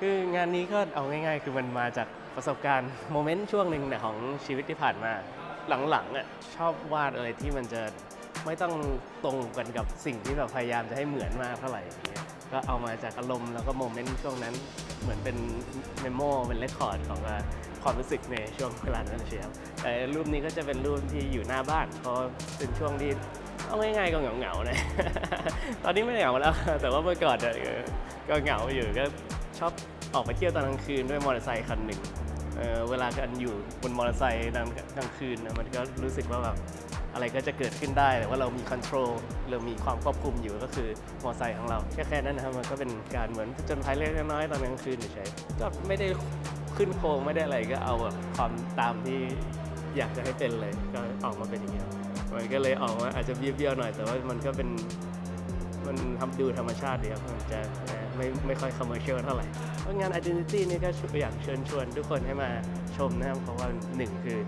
คืองานนี้ก็เอาง่าย ๆ คือมันมาจากประสบการณ์โมเมนต์ช่วงหนึ่งเนี่ยของชีวิตที่ผ่านมา หลังๆอะชอบวาดอะไรที่มันจะไม่ต้องตรงกันกับสิ่งที่แบบพยายามจะให้เหมือนมากเท่าไหร่อย่างเงี้ยก็เอามาจากอารมณ์แล้วก็โมเมนต์ช่วงนั้นเหมือนเป็นเมมโมเป็นเรคคอร์ดของความรู้สึกในช่วงเวลานั้นเชียวแต่รูปนี้ก็จะเป็นรูปที่อยู่หน้าบ้านเพราะเป็นช่วงที่เอาง่ายๆก็เหงาๆนะ ตอนนี้ไม่เหงาแล้ว แต่ว่าเมื่อก่อนก็เหงาอยู่ก็ ชอบออกไปเที่ยวตอนกลางคืนด้วยมอเตอร์ไซค์คันหนึ่งเเวลากันอยู่บนมอเตอร์ไซค์ตอนกลางคืนนะมันก็รู้สึกว่าแบบอะไรก็จะเกิดขึ้นได้แต่ว่าเรามีคอนโทรลเรามีความควบคุมอยู่ก็คือมอเตอร์ไซค์ของเราแค่แค่นั้นนะครับมันก็เป็นการเหมือนจนภัยเล็กน้อยตอนกลางคืนเฉยๆก็ไม่ได้ขึ้นโครงไม่ได้อะไรก็เอาแบบความตามที่อยากจะให้เป็นเลยก็ออกมาเป็นอย่างนี้ยมันก็เลยออกมาอาจจะเบี้ยวๆหน่อย แต่ว่ามันก็เป็น ทำดูธรรมชาติดีครับมันจะไม่ไม่ค่อยคอมเมอร์เชียลเท่าไหร่เพราะงาน Identity นี่ก็อยากเชิญชวนทุกคนให้มาชมนะครับเพราะว่าหนึ่งคือ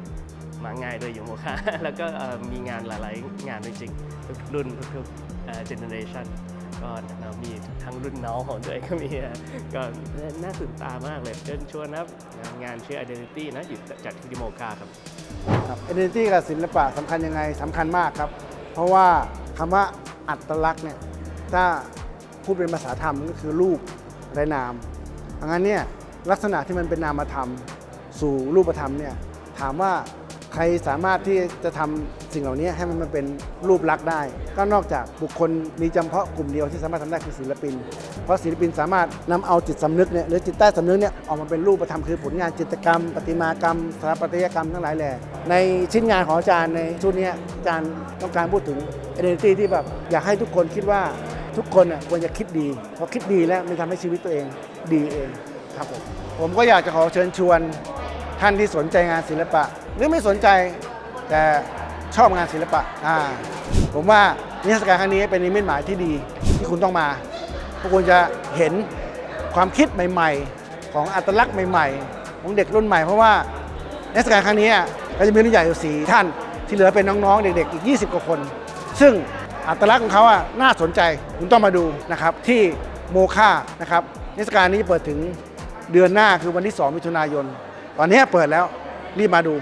มาง่ายโดยอยู่โมคะ แล้วก็มีงานหลาย ๆ งานจริงๆทุกรุ่นทุกๆเจเนอเรชันก็มีทั้งรุ่นน้องของตัวเองก็มีก็น่าตื่นตามากเลยเชิญชวนนะครับงานชื่อ Identity นะอยู่จัดที่โมคาครับครับ identity กับศิลปะสำคัญยังไงสำคัญมากครับ เพราะว่าคำว่าอัตลักษณ์เนี่ย ถ้าพูดเป็นภาษาธรรมก็คือรูปและนามดังนั้นเนี่ยลักษณะที่มันเป็นนามธรรม สู่รูปธรรมเนี่ยถามว่าใครสามารถที่จะทำสิ่งเหล่านี้ให้มันมาเป็นรูปลักษณ์ได้ ก็นอกจากบุคคลมีจำเพาะกลุ่มเดียวที่สามารถทำได้คือศิลปิน เพราะศิลปินสามารถนำเอาจิตสำนึกเนี่ยหรือจิตใต้สำนึกเนี่ยออกมาเป็นรูปธรรมคือผลงานจิตรกรรม ประติมากรรมสถาปัตยกรรมทั้งหลายแหล่ในชิ้นงานของอาจารย์ในชุดนี้อาจารย์ต้องการพูดถึง identity ที่แบบอยากให้ทุกคนคิดว่า ทุกคนน่ะควรจะคิดดีพราะคิดดีแล้วมันทำให้ชีวิตตัวเองดีเองครับผมผมก็อยากจะขอเชิญชวนท่านที่สนใจงานศิลปะ หรือไม่สนใจแต่ชอบงานศิลปะอ่าผมว่านิทรรศการครั้งนี้เป็นนิมิตหมายที่ดีที่คุณต้องมาพวกคุณจะเห็นความคิดใหม่ ๆ ของอัตลักษณ์ใหม่ ๆ ของเด็กรุ่นใหม่เพราะว่านิทรรศการครั้งนี้ก็จะมีรุ่นใหญ่อยู่สี่ท่านที่เหลือเป็นน้องๆเด็กๆอีก 20 กว่าคน ซึ่ง อัตลักษณ์ของเขาอะน่าสนใจคุณต้องมาดูนะครับที่โมค่านะครับนิทรรศการนี้เปิดถึงเดือนหน้าคือวันที่ 2 มิถุนายน ตอนนี้เปิดแล้วรีบมาดู